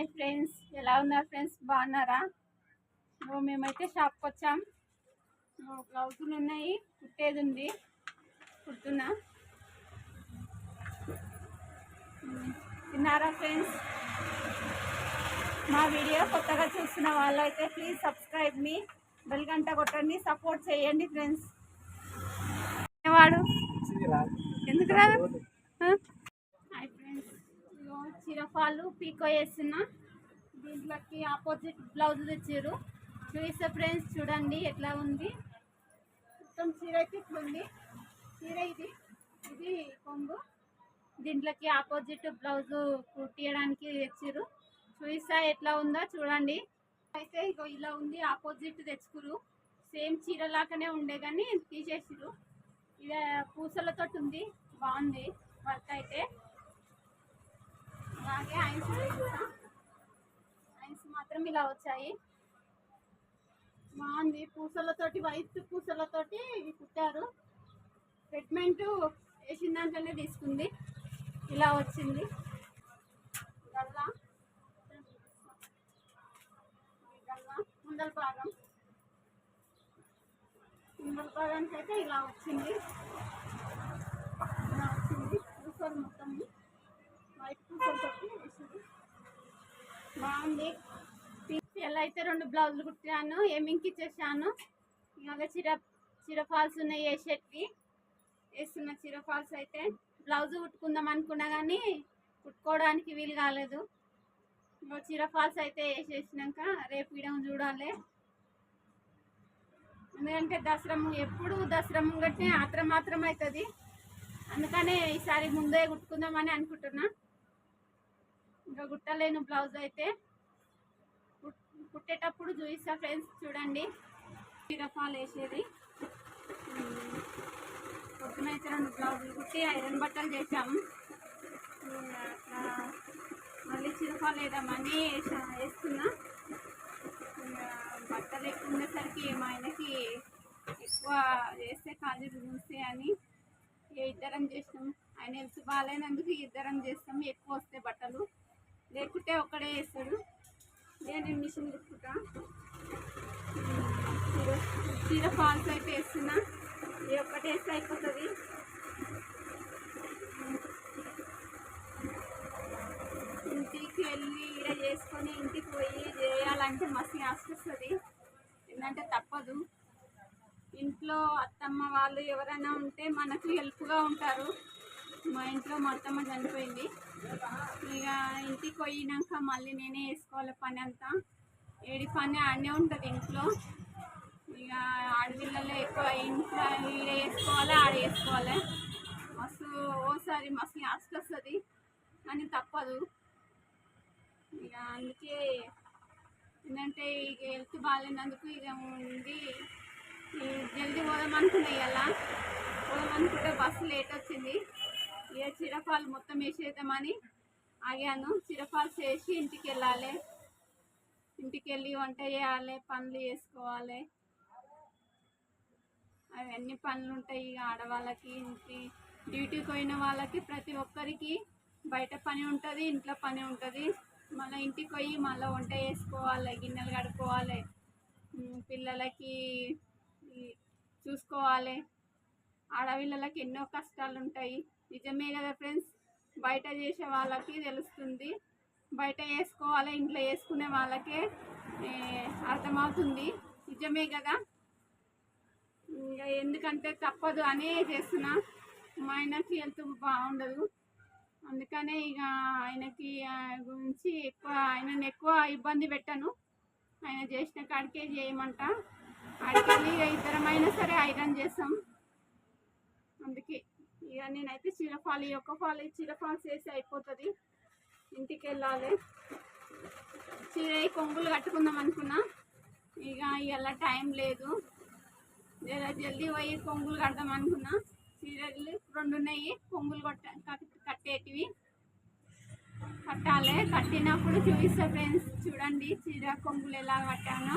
Hi friends ఎలా ఉన్నారు friends? బాగున్నారా? మేమైతే షాప్కి వచ్చాం. బ్లౌజులు ఉన్నాయి కుట్టేది ఉంది కుడుతున్నా. తిన్నారా ఫ్రెండ్స్? మా వీడియో కొత్తగా చూస్తున్న వాళ్ళు అయితే ప్లీజ్ సబ్స్క్రైబ్ మీ బెల్ గంట కొట్టండి సపోర్ట్ చేయండి ఫ్రెండ్స్. వాడు? ఎందుకు రాదు ఆ? హాయ్ ఫ్రెండ్స్ ఇగో చిరఫాలు పీకో వేసిన దీంట్లోకి ఆపోజిట్ బ్లౌజులు ఇచ్చారు చూస్తే ఫ్రెండ్స్ చూడండి ఎట్లా ఉంది. మొత్తం చీర అయితే ఇట్లా ఉంది. చీర ఇది ఇది కొంగు. దీంట్లోకి ఆపోజిట్ బ్లౌజు కుట్టియడానికి తెచ్చారు చూయిస్తా ఎట్లా ఉందో చూడండి. అయితే ఇగో ఇలా ఉంది ఆపోజిట్ తెచ్చుకురు సేమ్ చీర లాగానే ఉండే కానీ తీసేసిరు ఇది పూసలతో ఉంది బాగుంది వర్క్ అయితే. అలాగే ఐన్స్ ఐన్స్ మాత్రం ఇలా వచ్చాయి. బాగుంది. పూసలతోటి వైట్ పూసలతోటి ఇవి కుట్టారు. ట్రీట్మెంట్ వేసిన దాంట్లోనే తీసుకుంది. ఇలా వచ్చింది. గల్లా. గల్లా. ముందల భాగం. ముందల భాగానికి అయితే ఇలా వచ్చింది. ఇలా వచ్చింది. పూసలు మొత్తం బాగుంది. ఎలా అయితే రెండు బ్లౌజులు కుట్టాను ఏమింకి ఇచ్చేసాను ఇలాగ చిర చిర ఫాల్స్ ఉన్నాయి ఏ షర్ట్కి వేస్తున్న చిర ఫాల్స్ అయితే బ్లౌజ్ కుట్టుకుందాం అనుకున్నా కానీ కుట్టుకోవడానికి వీలు కాలేదు. ఇంకో చిర ఫాల్స్ అయితే వేసేసినాక రేపు ఇడం చూడాలి. ఎందుకంటే దసరా ఎప్పుడు దసరా ముంగట్నే ఆత్రం మాత్రం అవుతుంది. అందుకనే ఈసారి ముందే కుట్టుకుందామని అనుకుంటున్నా. ఇంకా కుట్టలేను బ్లౌజ్ అయితే. కుట్టేటప్పుడు చూపిస్తా ఫ్రెండ్స్ చూడండి. చీరఫాల్ వేసేది. పొద్దున అయితే రెండు బ్లౌజులు కుట్టి ఐరన్ బట్టలు చేసాము మళ్ళీ చీరఫాల్ వేద్దామని వేసా వేస్తున్నా. బట్టలు ఎక్కువ ఉండేసరికి మా ఆయనకి ఎక్కువ వేస్తే కాజు చూస్తే అని ఇద్దరం చేసినాం. ఆయన హెల్త్ బాగాలేనందుకు ఇద్దరం చేస్తాం ఎక్కువ వస్తాయి బట్టలు. లేకుంటే ఒక్కడే వేస్తాడు నేను మిషన్ కుట్టుకుంటా చీర ఫాల్స్ అయితే వేస్తున్నా. ఇది ఒక్కటే వేస్తే అయిపోతుంది. ఇంటికి వెళ్ళి ఈడ చేసుకొని ఇంటికి పోయి చేయాలంటే మస్తు వస్తుంది. ఏంటంటే తప్పదు. ఇంట్లో అత్తమ్మ వాళ్ళు ఎవరైనా ఉంటే మనకు హెల్ప్గా ఉంటారు. మా ఇంట్లో మా అత్తమ్మ చనిపోయింది. ఇక ఇంటికి పోయినాక మళ్ళీ నేనే వేసుకోవాలి పని అంతా ఏడి పని ఆడనే ఉంటుంది ఇంట్లో. ఇక ఆడపిల్లలు ఎక్కువ ఇంట్లో ఈడ వేసుకోవాలి ఆడ వేసుకోవాలి. మస్తు ఓసారి మస్తు ఆస్తి వస్తుంది కానీ తప్పదు. ఇక అందుకే ఏంటంటే ఇక హెల్త్ బాగాలేనందుకు ఇక ఉంది జల్దీ పోదాం అలా పోదామనుకుంటే పోదాం అనుకుంటే బస్సు లేట్ వచ్చింది. ఇక చిరఫాలు మొత్తం వేసేద్దామని ఆగాను. చిరఫాల్స్ వేసి ఇంటికి వెళ్ళాలి ఇంటికి వెళ్ళి వంట చేయాలి పనులు చేసుకోవాలి. అవన్నీ పనులు ఉంటాయి. ఇక ఆడవాళ్ళకి ఇంటి డ్యూటీకి పోయిన వాళ్ళకి ప్రతి ఒక్కరికి బయట పని ఉంటుంది ఇంట్లో పని ఉంటుంది. మళ్ళీ ఇంటికి పోయి మళ్ళీ వంట చేసుకోవాలి గిన్నెలు కడుక్కోవాలి. పిల్లలకి చూసుకోవాలి. ఆడపిల్లలకి ఎన్నో కష్టాలు ఉంటాయి నిజమే కదా ఫ్రెండ్స్? బయట చేసే వాళ్ళకి తెలుస్తుంది. బయట వేసుకోవాలి ఇంట్లో వేసుకునే వాళ్ళకే అర్థమవుతుంది. నిజమే కదా? ఎందుకంటే తప్పదు అనే చేస్తున్నా మా ఆయనకి హెల్త్ బాగుండదు. అందుకనే ఇక ఆయనకి గురించి ఎక్కువ ఆయనను ఎక్కువ ఇబ్బంది పెట్టను. ఆయన చేసిన కాడికే చేయమంట. అడిగి ఇద్దరమైనా సరే ఐరన్ చేస్తాం. అందుకే ఇక నేనైతే చీరఫాల్ ఈ ఒక్క ఫాల్ చీరఫాల్స్ వేసి అయిపోతుంది. ఇంటికి వెళ్ళాలి. చీర కొంగులు కట్టుకుందాం అనుకున్నా. ఇక ఇవాళ టైం లేదు. లేదా జల్దీ పోయి కొంగులు కడదాం అనుకున్నా. చీరలు రెండు ఉన్నాయి. కొంగులు కొట్ట కట్టేటివి. కట్టాలి. కట్టినప్పుడు చూపిస్తా ఫ్రెండ్స్. చూడండి చీర కొంగులు ఎలా కట్టానో.